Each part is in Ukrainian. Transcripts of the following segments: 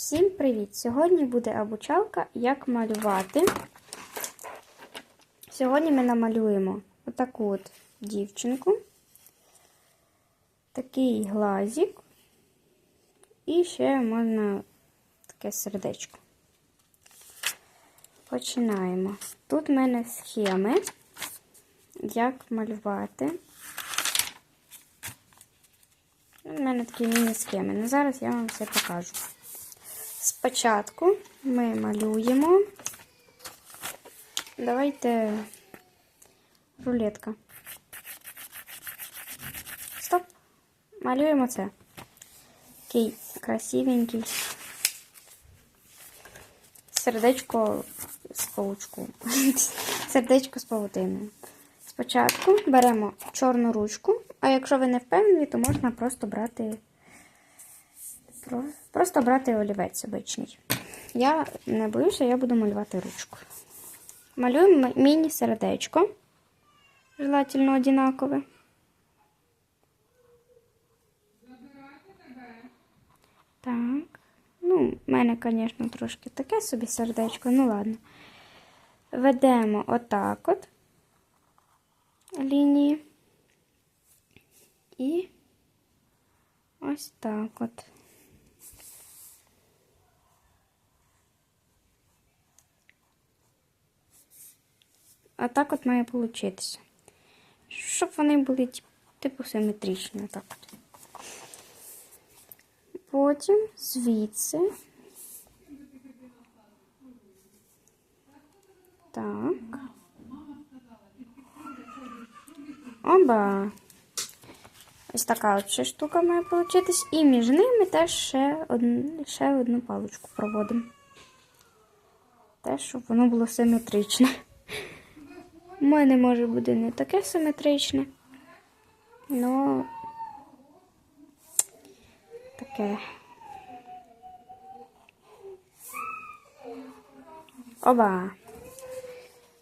Всім привіт! Сьогодні буде обучалка, як малювати. Сьогодні ми намалюємо отаку от дівчинку, такий глазик, і ще можна таке сердечко. Починаємо. Тут в мене схеми, як малювати. У мене такі міні-схеми. Ну, зараз я вам все покажу. Спочатку ми малюємо. Давайте рулетка. Стоп. Малюємо це. Такий красивенький. Сердечко з паучку. Сердечко з павутиною. Спочатку беремо чорну ручку, а якщо ви не впевнені, то можна просто брати просто брати олівець обичний. Я не боюся, я буду малювати ручку. Малюємо міні-сердечко, желательно одинакове. Так. Ну, в мене, звісно, трошки таке собі сердечко, ну ладно. Ведемо отак от лінії. І ось так от. А так от має получитися. Щоб вони були типу симетричні. Так от. Потім звідси. Так. Оба. Ось така от ще штука має получитись. І між ними теж ще одну, ще одну паличку проводимо. Теж, щоб воно було симетричне. Мене може бути не таке симетричне, але таке. Оба.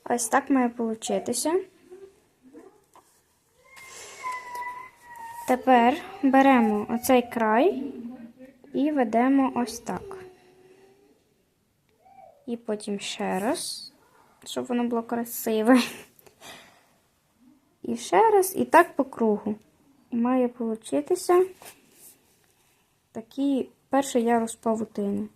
Ось так має получитися. Тепер беремо оцей край і ведемо ось так. І потім ще раз, щоб воно було красиве. І ще раз, і так по кругу. Має получитися такий перший ярус павутини.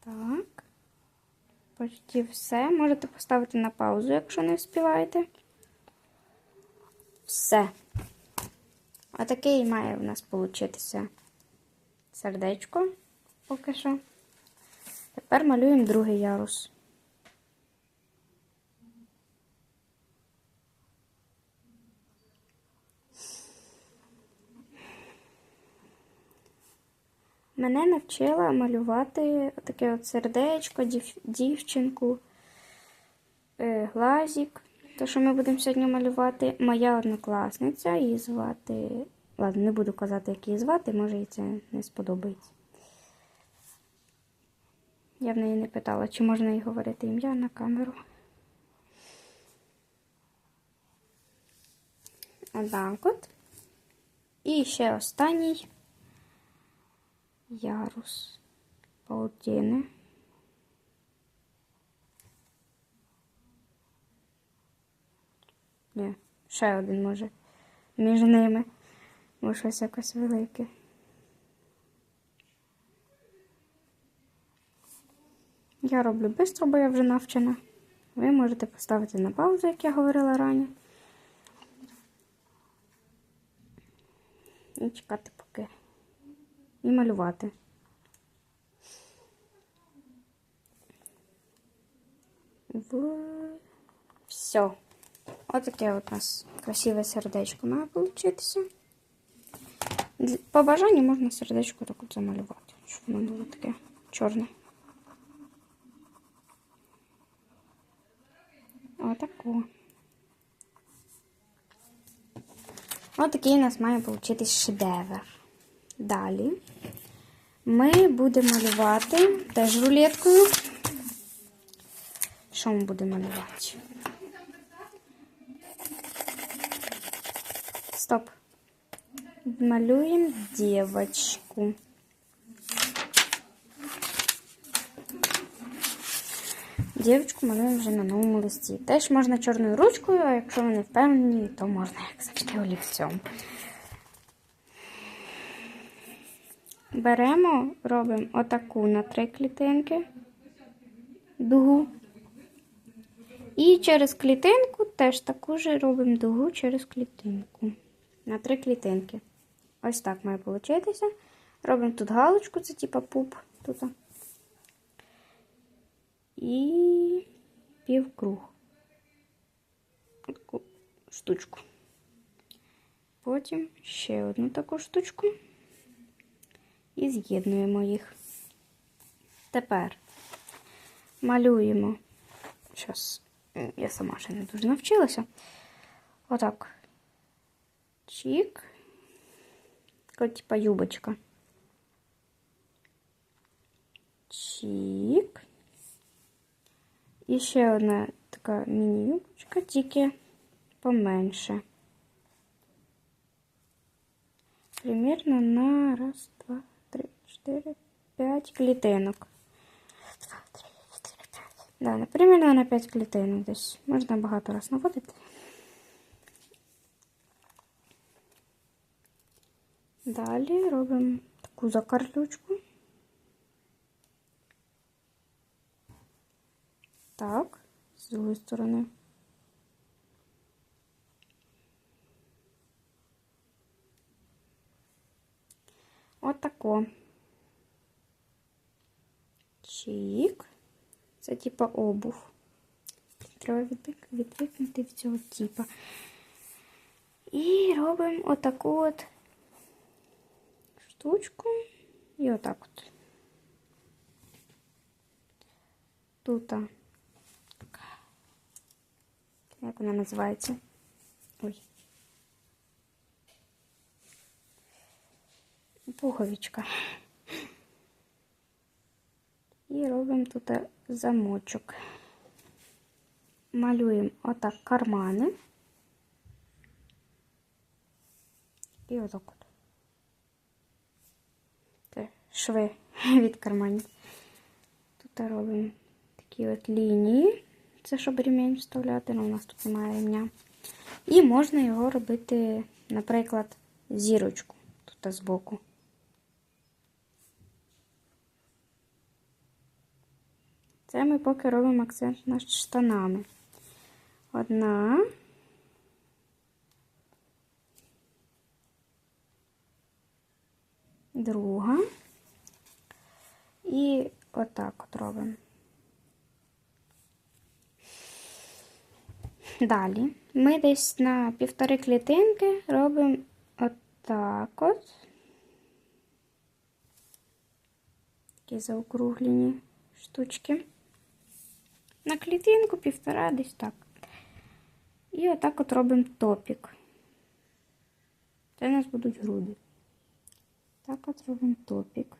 Так. Почти все. Можете поставити на паузу, якщо не вспіваєте. Все. Отакий має у нас получитися сердечко поки що. Тепер малюємо другий ярус. Мене навчила малювати таке от сердечко, дів, дівчинку, е, глазик. То, що ми будемо сьогодні малювати, моя однокласниця, її звати. Ладно, не буду казати, як її звати, може їй це не сподобається. Я в неї не питала, чи можна їй говорити ім'я на камеру. Отак от. І ще останній ярус паутини. Ні, ще один може між ними. Може щось якось велике. Я роблю швидко, бо я вже навчена. Ви можете поставити на паузу, як я говорила раніше. І чекати поки. І малювати. Все. Отаке от у нас красиве сердечко має получитися. По бажанню можна сердечко так от замалювати, щоб воно було таке чорне. Отако. Отакий у нас має получитись шедевр. Далі ми будемо малювати теж рулеткою. Що ми будемо малювати? Стоп. Малюємо дівочку. Дівчинку малюємо вже на новому листі. Теж можна чорною ручкою, а якщо ви не впевнені, то можна, як завжди, олівцем. Беремо, робимо отаку на три клітинки дугу. І через клітинку теж таку ж робимо дугу через клітинку. На три клітинки. Ось так має получитися. Робимо тут галочку, це типа пуп тут. І півкруг. Таку штучку. Потім ще одну таку штучку. І з'єднуємо їх. Тепер малюємо. Зараз я сама ще не дуже навчилася. Отак. Чік. Така типа юбочка. Чік. І ще одна така міні-юбочка, тільки поменше. Примірно на раз, два, три, чотири, п'ять клітинок. Да, на- примірно на п'ять клітинок десь. Можна багато раз наводити. Далі робимо таку закарлючку. Так, з другої сторони. Отако. Чик. Це типа обув. Треба відвик- відвикнути від цього типа. І робимо отаку от штучку. І отак от. Тут. Як вона називається? Ой. Пуговичка. І робимо тут замочок. Малюємо отак кармани. І отак от. Це шви від карманів. Тут робимо такі от лінії. Це щоб ремінь вставляти, але у нас тут немає ремня. І можна його робити, наприклад, зірочку тут збоку. Це ми поки робимо акцент над штанами. Одна. Друга. І отак от робимо. Далі ми десь на півтори клітинки робимо отак от. Такі заокруглені штучки. На клітинку півтора десь так. І отак от робимо топік. Це у нас будуть груди. Так от робимо топік.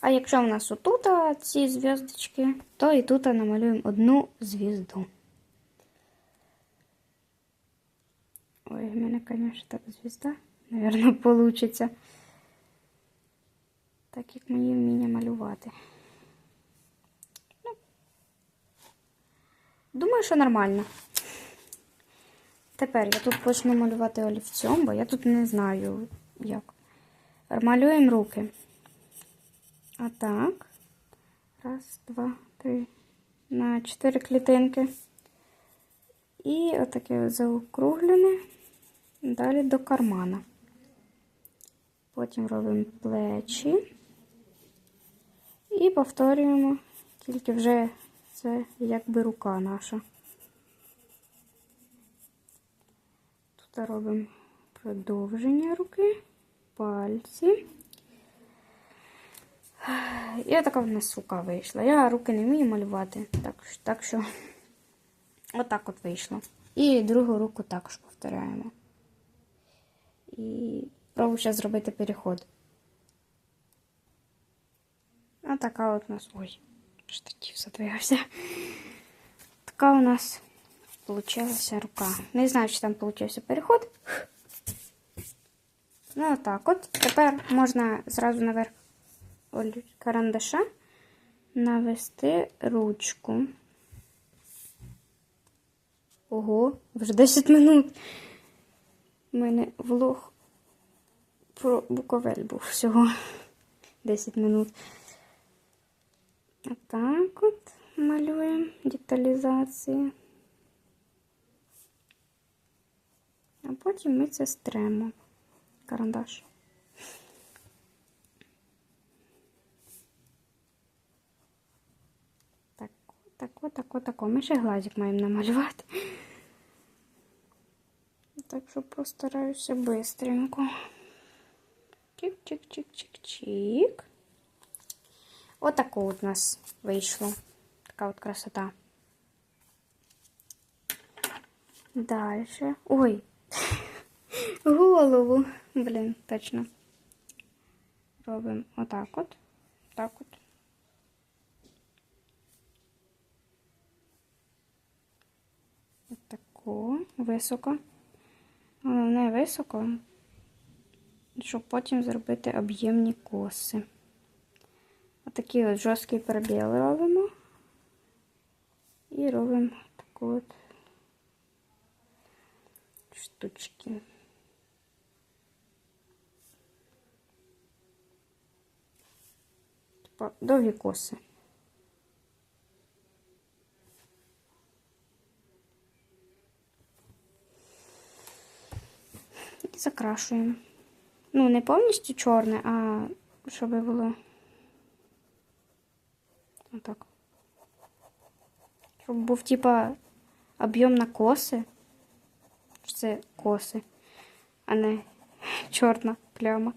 А якщо в нас отут ці зв'язочки, то і тут намалюємо одну звізду. Ой, в мене, звісно, так звізда, мабуть, получиться. Так як мені вміння малювати. Думаю, що нормально. Тепер я тут почну малювати олівцем, бо я тут не знаю як. Малюємо руки. А так. Раз, два, три. На чотири клітинки. І отаке заокруглене. Далі до кармана. Потім робимо плечі. І повторюємо, тільки вже це якби рука наша. Тут робимо продовження руки, пальці. І така в нас рука вийшла. Я руки не вмію малювати, так, так що отак от вийшло. І другу руку також повторяємо. І Пробую зараз зробити переход. А така от у нас. Ой, штатів задвигався. Така у нас получилася рука. Не знаю, чи там получився переход. Ну, так от. Тепер можна зразу наверх карандаша навести ручку. Ого, вже 10 минут. У мене влог про Буковель був всього 10 минут. Отак от малюємо деталізації. А потім ми це стремо. Карандаш. Так, так, так, так. Ми ще глазик маємо намалювати. Так що постараюся бистренько. Чик-чик-чик-чик-чик. Отако от у нас вийшло. Така от красота. Дальше. Ой. Голову. Блін, точно. Робимо отак от. Так от. Отако. Високо. Головне високо, щоб потім зробити об'ємні коси. Отакі от жорсткі пробіли робимо. І робимо таку от штучки. Типа довгі коси. І закрашуємо. Ну, не повністю чорне, а щоб було отак. Щоб був, типа, об'єм на коси. Це коси, а не чорна пляма.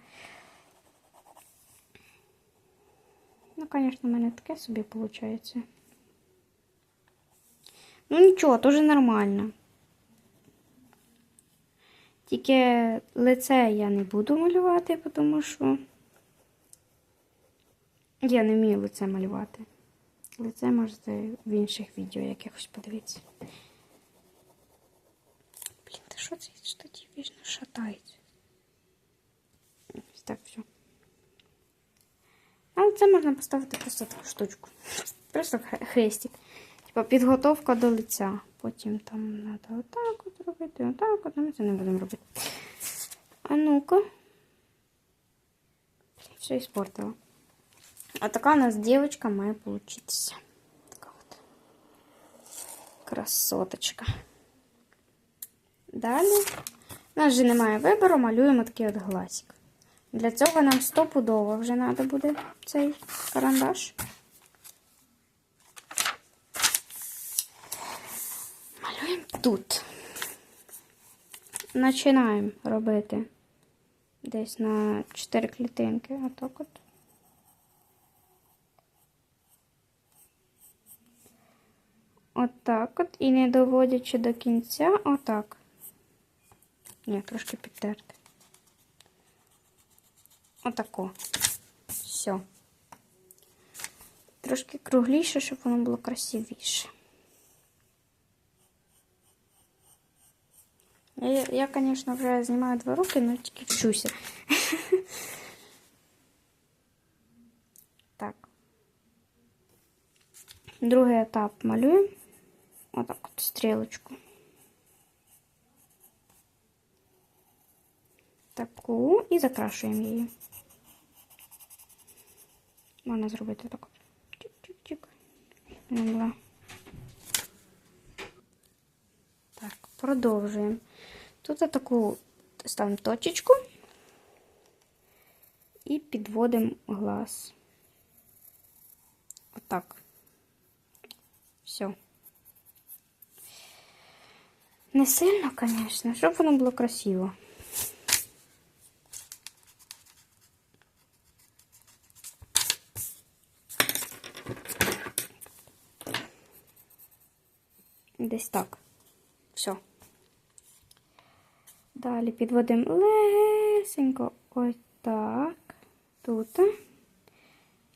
Ну, звісно, в мене таке собі виходить. Ну нічого, теж нормально. Тільки лице я не буду малювати, тому що я не вмію лице малювати. Лице можете в інших відео якихось подивитися. Блін, та що це штатів вічно шатається? Ось Так, все. Але це можна поставити просто таку штучку. Просто хре- хрестик. Типа підготовка до лиця. Потім там треба отак от робити, отак от, ми це не будемо робити. А ну-ка. Все іспортила. А така у нас дівчинка має получитися. Така от. Красоточка. Далі. У нас вже немає вибору, малюємо такий от глазик. Для цього нам стопудово вже треба буде цей карандаш. Малюємо тут. Починаємо робити десь на 4 клітинки. Отак от. Отак от. І не доводячи до кінця, отак. Ні, трошки підтерти. Отако. Все. Трошки кругліше, щоб воно було красивіше. Я, я, звісно, вже знімаю два роки, але тільки вчуся. Так. Другий етап малюємо. Отак от стрілочку. Таку і закрашуємо її. Можна зробити так. от. Чик-чик-чик. Не була. Так, продовжуємо. Тут таку ставимо точечку і підводимо глаз. Отак. Все. Не сильно, звісно, щоб воно було красиво. Десь так. Все. Далі підводимо малесенько ось так. Тут.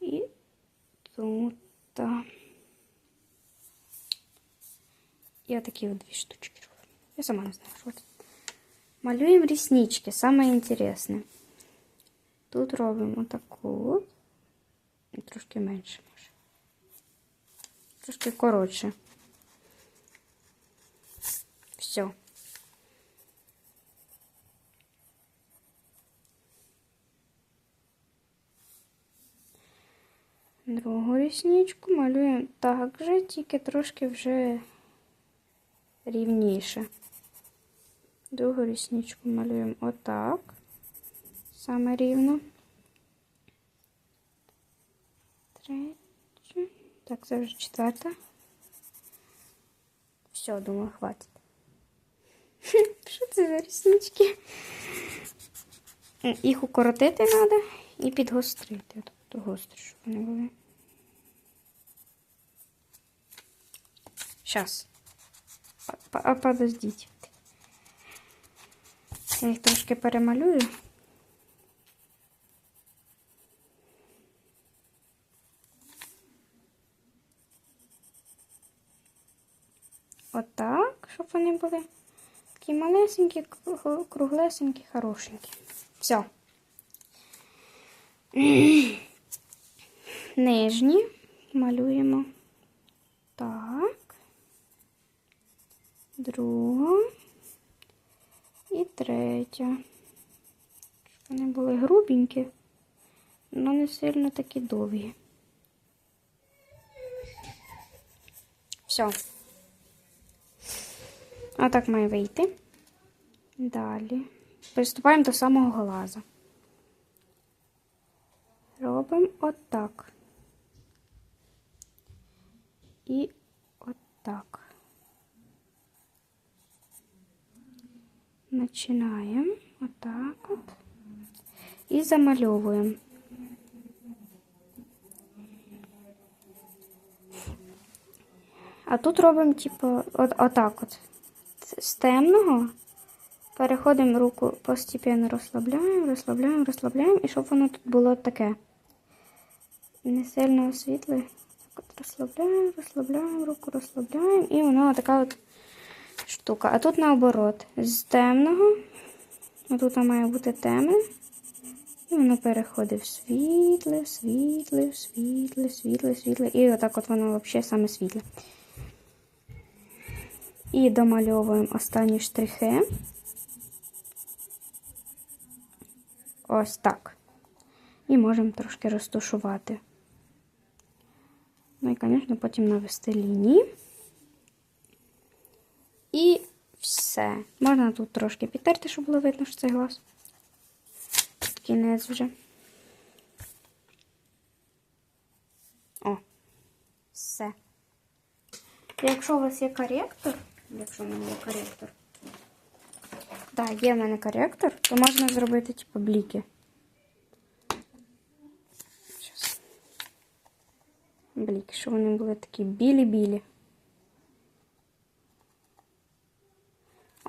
І тут. Я такі от дві штучки. Я сама не знаю, що це. Малюємо ріснички, саме інтересне. Тут робимо таку. І трошки менше може. Трошки коротше. Все. Другу рісничку малюємо так же, тільки трошки вже рівніше. Другу рісничку малюємо отак. Саме рівно. Третю. Так, це вже четверта. Все, думаю, хватить. Що це за ріснички? Їх укоротити треба і підгострити. Тобто гострі, щоб вони були. А подождіть. Я їх трошки перемалюю. Отак, щоб вони були такі малесенькі, круглесенькі, хорошенькі. Все. Нижні малюємо так, друга і третя. Вони були грубенькі, але не сильно такі довгі. Все. А так має вийти. Далі. Приступаємо до самого глаза. Робимо отак. І отак. Починаємо отак от. І замальовуємо. А тут робимо, типу, от, отак от. З темного переходимо руку постепенно розслабляємо, розслабляємо, розслабляємо, і щоб воно тут було таке. Не сильно світле. Так розслабляємо, розслабляємо, руку розслабляємо, і воно така от штука. А тут наоборот, з темного, тут має бути темне. І воно переходить в світле, світле, світле, світле, світле. І отак от воно взагалі саме світле. І домальовуємо останні штрихи. Ось так. І можемо трошки розташувати. Ну і, звісно, потім навести лінії. І все. Можна тут трошки підтерти, щоб було видно, що це глаз. Кінець вже. О, все. Якщо у вас є коректор, якщо в мене є коректор, так, да, є в мене коректор, то можна зробити, типу, бліки. Щас. Бліки, щоб вони були такі білі-білі.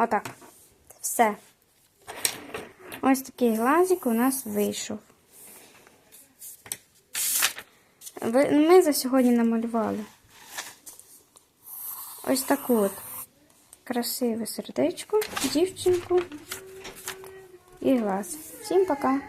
Отак. Все. Ось такий глазик у нас вийшов. Ми за сьогодні намалювали ось таку от красиве сердечко, дівчинку і глаз. Всім пока!